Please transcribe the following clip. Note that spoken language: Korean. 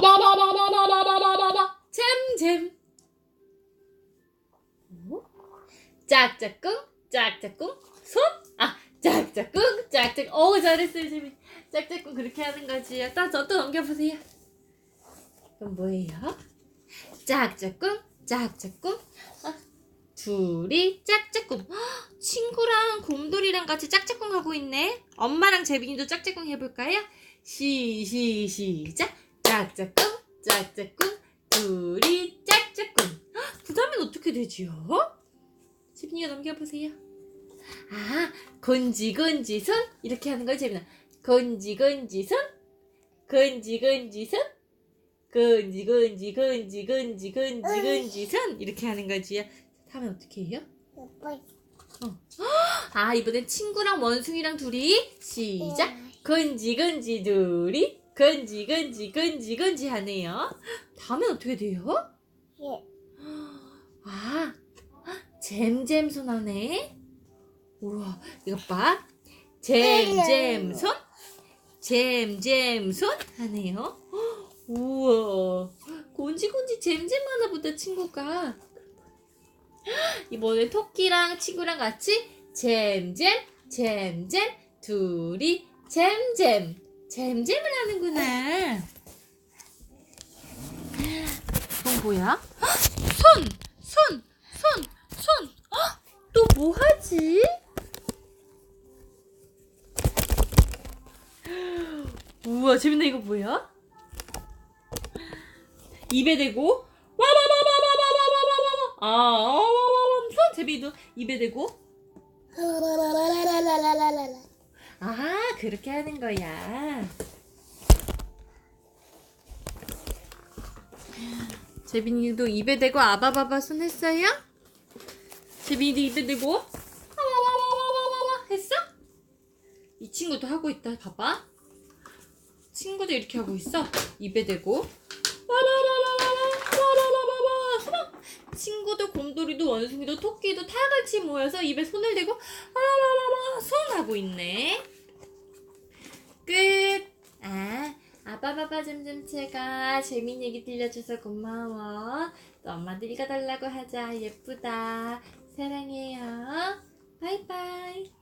바바바바바바바바바바 잼잼 어? 짝짝꿍 짝짝꿍 손아 짝짝꿍 짝짝 어 잘했어요 재민 짝짝꿍 그렇게 하는 거지 따저또 넘겨보세요 그럼 뭐예요? 짝짝꿍 짝짝꿍 아, 둘이 짝짝꿍 헉, 친구랑 곰돌이랑 같이 짝짝꿍 하고 있네 엄마랑 재빈이도 짝짝꿍 해볼까요? 시, 시, 시작 짝짝꿍 짝짝꿍 둘이 짝짝꿍. 다음엔 어떻게 되지요? 재빈이가 넘겨보세요. 아 건지 건지 손. 이렇게 하는 걸 재빈아 건지 건지 손. 건지 건지 손. 건지 건지 건지 건지 건지 건지 손. 이렇게 하는 거지 하면 어떻게 해요? 아 이번엔 친구랑 원숭이랑 둘이 시작. 건지 건지 둘이 건지 건지 건지 건지 하네요. 다음엔 어떻게 돼요? 아 잼잼 손 하네 우와 이것 봐. 잼잼 손? 잼잼 손 하네요. 우와. 곤지곤지 잼잼 하나 보다 친구가. 이번에 토끼랑 친구랑 같이 잼잼 잼잼 둘이 잼잼 잼잼을 하는구나 이건 뭐야? 손! 손! 손! 손! 또 뭐 하지? 우와 재밌네 이거 뭐야? 입에 대고 와바바바바바바바바바 아손 재미도 입에 대고 아 그렇게 하는 거야 재빈이도 입에 대고 아바바바 손 했어요? 재빈이도 입에 대고 아바바바바바바 했어? 이 친구도 하고 있다 봐봐 친구도 이렇게 하고 있어 입에 대고 친구도 곰돌이도 원숭이도 토끼도 다 같이 모여서 입에 손을 대고 아라라라 손 하고 있네 끝 아, 아빠바바 잼잼채가 재민 얘기 들려줘서 고마워. 또 엄마도 읽어달라고 하자. 예쁘다. 사랑해요. 바이바이. 아,